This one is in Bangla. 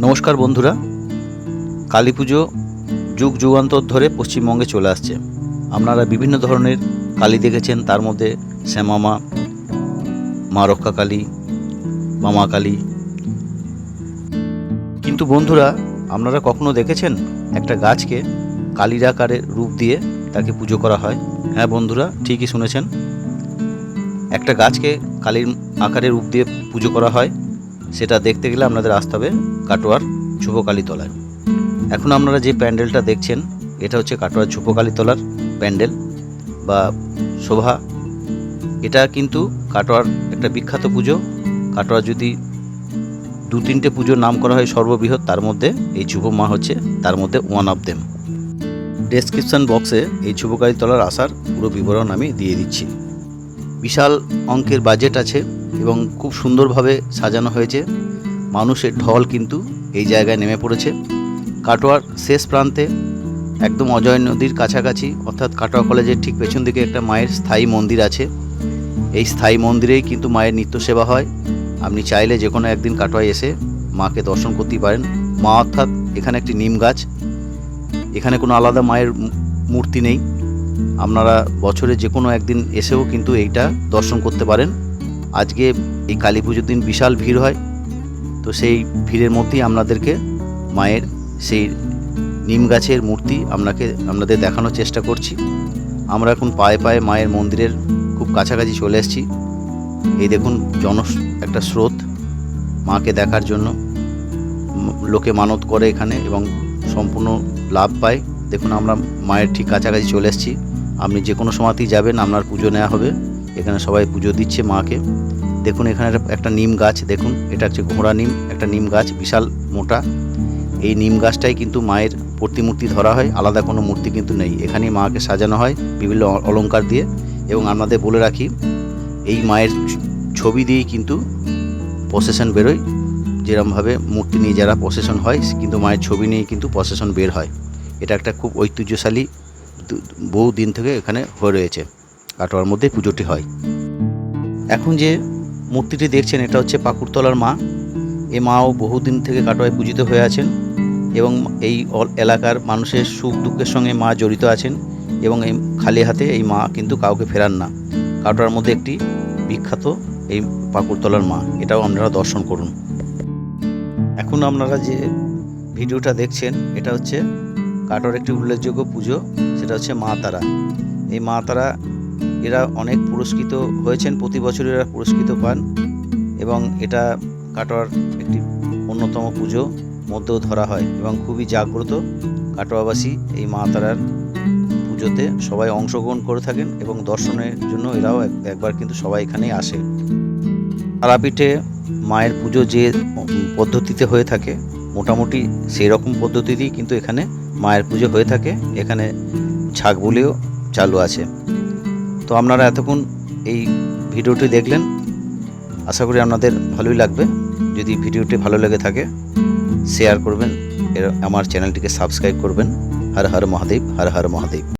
নমস্কার বন্ধুরা। কালী পুজো যুগ যুগান্তর ধরে পশ্চিমবঙ্গে চলে আসছে। আপনারা বিভিন্ন ধরনের কালী দেখেছেন, তার মধ্যে শ্যামামা মা রক্ষা কালী মামা কালী। কিন্তু বন্ধুরা, আপনারা কখনো দেখেছেন একটা গাছকে কালীর আকারে রূপ দিয়ে তাকে পুজো করা হয়? হ্যাঁ বন্ধুরা, ঠিকই শুনেছেন। একটা গাছকে কালীর আকারে রূপ দিয়ে পুজো করা হয়। সেটা দেখতে গেলে আপনাদের আসতে হবে কাটোয়ার তলায় এখন আপনারা যে প্যান্ডেলটা দেখছেন, এটা হচ্ছে কাটোয়ার তলার প্যান্ডেল বা শোভা। এটা কিন্তু কাটোয়ার একটা বিখ্যাত পুজো। কাটোয়ার যদি দু তিনটে পুজোর নাম করা হয় সর্ববৃহৎ, তার মধ্যে এই মা হচ্ছে, তার মধ্যে ওয়ান অফ দেম ডেসক্রিপশন বক্সে এই তলার আসার পুরো বিবরণ আমি দিয়ে দিচ্ছি। বিশাল অঙ্কের বাজেট আছে এবং খুব সুন্দরভাবে সাজানো হয়েছে। মানুষের ঢল কিন্তু এই জায়গায় নেমে পড়েছে। কাটোয়ার শেষ প্রান্তে একদম অজয় নদীর কাছাকাছি, অর্থাৎ কাটোয়া কলেজের ঠিক পেছন দিকে একটা মায়ের স্থায়ী মন্দির আছে। এই স্থায়ী মন্দিরেই কিন্তু মায়ের নিত্য সেবা হয়। আপনি চাইলে যে কোনো একদিন কাটোয়ায় এসে মাকে দর্শন করতেই পারেন। মা অর্থাৎ এখানে একটি নিম গাছ। এখানে কোনো আলাদা মায়ের মূর্তি নেই। আপনারা বছরে যে কোনো একদিন এসেও কিন্তু এইটা দর্শন করতে পারেন। আজকে এই কালী পুজোর দিন বিশাল ভিড় হয়, তো সেই ভিড়ের মধ্যেই আপনাদেরকে মায়ের সেই নিম গাছের মূর্তি আপনাকে, আপনাদের দেখানোর চেষ্টা করছি। আমরা এখন পায়ে পায়ে মায়ের মন্দিরের খুব কাছাকাছি চলে এসেছি। এই দেখুন জন একটা স্রোত মাকে দেখার জন্য। লোকে মানত করে এখানে এবং সম্পূর্ণ লাভ পায়। দেখুন আমরা মায়ের ঠিক কাছাকাছি চলে এসেছি। আপনি যে কোনো সময়তেই যাবেন, আপনার পুজো নেওয়া হবে। এখানে সবাই পুজো দিচ্ছে মাকে। দেখুন এখানে একটা- নিম গাছ, দেখুন, এটা হচ্ছে ঘোড়া নিম, একটা নিম গাছ বিশাল মোটা। এই নিম গাছটাই কিন্তু মায়ের প্রতিমূর্তি ধরা হয়, আলাদা কোনো মূর্তি কিন্তু নেই। এখানেই মাকে সাজানো হয় বিভিন্ন অ- অলংকার দিয়ে। এবং আপনাদের বলে রাখি, এই মায়ের ছবি দিয়েই কিন্তু প্রসেশন বেরোয়। যেরমভাবে মূর্তি নিয়ে যারা প্রসেশন হয়, কিন্তু মায়ের ছবি নিয়েই কিন্তু প্রসেশন বের হয়। এটা একটা খুব ঐতিহ্যশালী বহু দিন থেকে এখানে হয়ে রয়েছে। কাটোয়ার মধ্যে পুজোটি হয়। এখন যে মূর্তিটি দেখছেন, এটা হচ্ছে পাকুড়তলার মা। এ মাও বহুদিন থেকে কাটোয়ায় পূজিত হয়ে আছেন এবং এই এলাকার মানুষের সুখ দুঃখের সঙ্গে মা জড়িত আছেন এবং এই খালি হাতে এই মা কিন্তু কাউকে ফেরান না। কাটোয়ার মধ্যে একটি বিখ্যাত এই পাকুড়তলার মা, এটাও আপনারা দর্শন করুন। এখন আপনারা যে ভিডিওটা দেখছেন, এটা হচ্ছে কাটোয়ার একটি উল্লেখযোগ্য পুজো, সেটা হচ্ছে মা তারা। এই মা তারা এরা অনেক পুরস্কৃত হয়েছেন, প্রতি বছর এরা পুরস্কৃত পান এবং এটা কাটোয়ার একটি অন্যতম পুজো মধ্যেও ধরা হয় এবং খুবই জাগ্রত কাটোয়াবাসী এই মা তারার পুজোতে সবাই অংশগ্রহণ করে থাকেন এবং দর্শনের জন্য এরাও এক- একবার কিন্তু সবাই এখানেই আসে। তারাপীঠে মায়ের পুজো যে পদ্ধতিতে হয়ে থাকে, মোটামুটি সেই রকম পদ্ধতিতেই কিন্তু এখানে মায়ের পুজো হয়ে থাকে। এখানে ঝাঁক বলেও চালু আছে। তো আপনারা এতক্ষণ এই ভিডিওটি দেখলেন। আশা করি আপনাদের ভালোই লাগবে। যদি ভিডিওটি ভালো লেগে থাকে শেয়ার করবেন। এর আমার চ্যানেলটিকে সাবস্ক্রাইব করবেন। হর হর মহাদেব, হর হর মহাদেব।